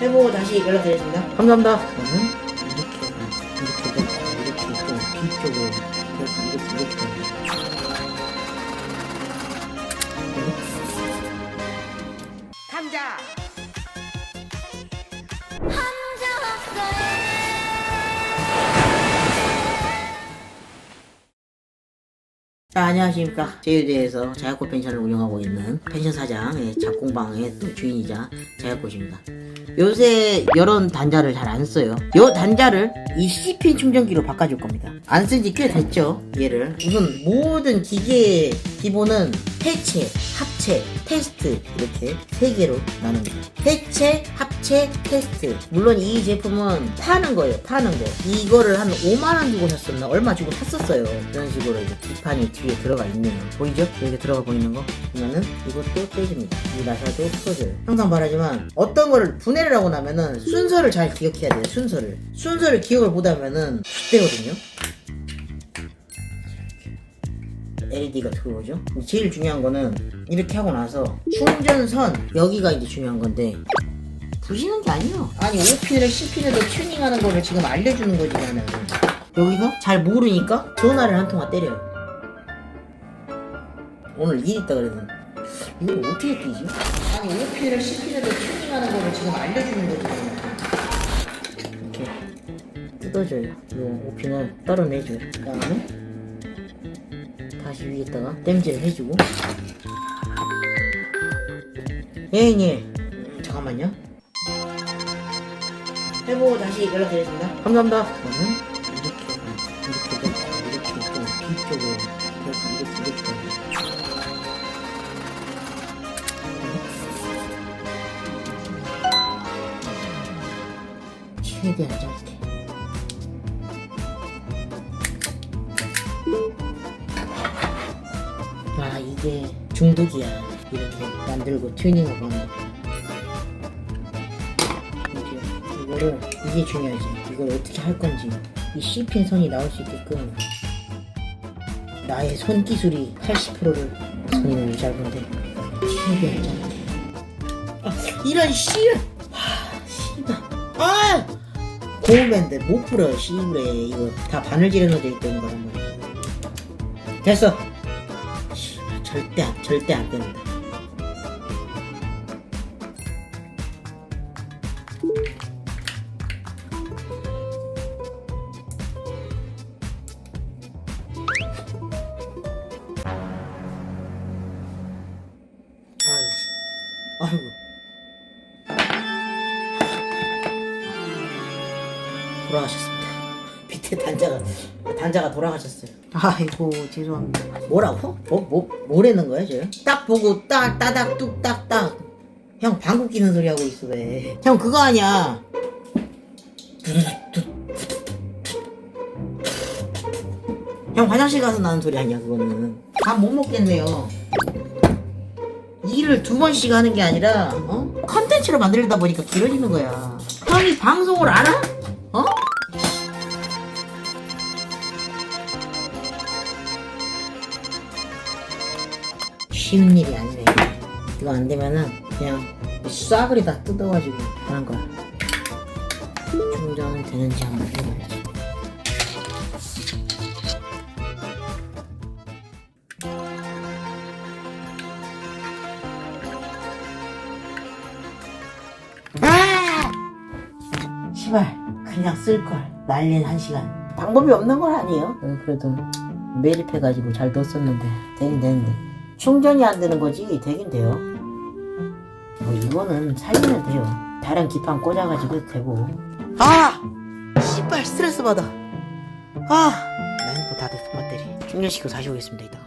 해보고 다시 연락드리겠습니다. 감사합니다. 저는 이렇게 이렇게 됐고 이렇게 있고 뒤쪽을 그래서 이렇게 이렇게. 감자. 자, 안녕하십니까. 제주도에서 자약꽃 펜션을 운영하고 있는 펜션 사장의 작공방의 또 주인이자 자약꽃입니다. 요새 이런 단자를 잘 안 써요. 요 단자를 이 C핀 충전기로 바꿔줄 겁니다. 안 쓴 지 꽤 됐죠, 얘를. 우선 모든 기계의 기본은 해체, 합체, 테스트 이렇게 세 개로 나눕니다. 해체, 합체, 테스트. 물론 이 제품은 파는 거예요, 파는 거. 이거를 한 5만 원 주고 샀었나? 얼마 주고 샀었어요. 이런 식으로 이제 기판이 뒤에 들어가 있네요. 보이죠? 여기 들어가 보이는 거? 그러면은 이것도 떼집니다. 이 나사도 풀어져요. 항상 말하지만 어떤 거를 분해를 하고 나면은 순서를 잘 기억해야 돼요. 순서를. 순서를 기억을 못하면은 되거든요. LED가 들어오죠. 제일 중요한 거는 이렇게 하고 나서 충전선 여기가 이제 중요한 건데 부시는 게 아니에요. 아니 5핀을 10핀에도 튜닝하는 거를 지금 알려주는 거지 나는. 여기서 잘 모르니까 전화를 한 통화 때려요. 오늘 일 있다 그래서 이거 어떻게 뛰지? 아니 5핀을 10핀에도 튜닝하는 거를 지금 알려주는 거지 나는. 이렇게 뜯어줘요. 요 5핀을 따로 내줘요. 그 다음에 다시 위에다가 땜질을 해주고 예 형님 잠깐만요 해보고 다시 연락드리겠습니다. 감사합니다. 저는 이렇게 이렇게 됐고 이렇게 있고 뒤쪽을 그래서 이렇게 이렇게. 최대한 짧게. 아 이게 중독이야. 이렇게 만들고 튜닝하고 하는 이거를 이게 중요하지. 이걸 어떻게 할 건지 이 C핀 선이 나올 수 있게끔 나의 손 기술이 80%를 손이 너무 짧은데 최대한 짧게 아 이런 씨 하, 씨발. 아! 고음밴드 못 풀어 씨부레 이거 다 바늘질해 넣어져 있던 거란 말이야. 됐어. 씨발, 절대 안- 절대 안 된다. 아이고. 돌아가셨습니다. 밑에 단자가 단자가 돌아가셨어요. 아이고 죄송합니다. 뭐라고? 뭐 뭐 뭐라는 거야 저? 딱 보고 딱 따닥 뚝딱 딱. 형 방구 끼는 소리 하고 있어 왜? 형 그거 아니야. 형 화장실 가서 나는 소리 아니야 그거는. 밥 못 먹겠네요. 일을 두 번씩 하는 게 아니라 어? 컨텐츠로 만들다 보니까 길어지는 거야. 형이 방송을 알아? 어? 쉬운 일이 아니네. 이거 안 되면은 그냥 싸그리 다 뜯어가지고 하는 거야. 충전은 되는지 한번 해봐야지. 시발 그냥 쓸걸. 날린 한 시간. 방법이 없는 건 아니에요. 어, 그래도 매립해가지고 잘 뒀었는데. 되긴 되는데 충전이 안 되는 거지? 되긴 돼요. 뭐 이거는 살리면 돼요. 다른 기판 꽂아가지고 해도 되고. 아! 씨발 스트레스 받아. 아! 나 핸드폰 다 됐어 배터리. 충전시키고 다시 오겠습니다 이따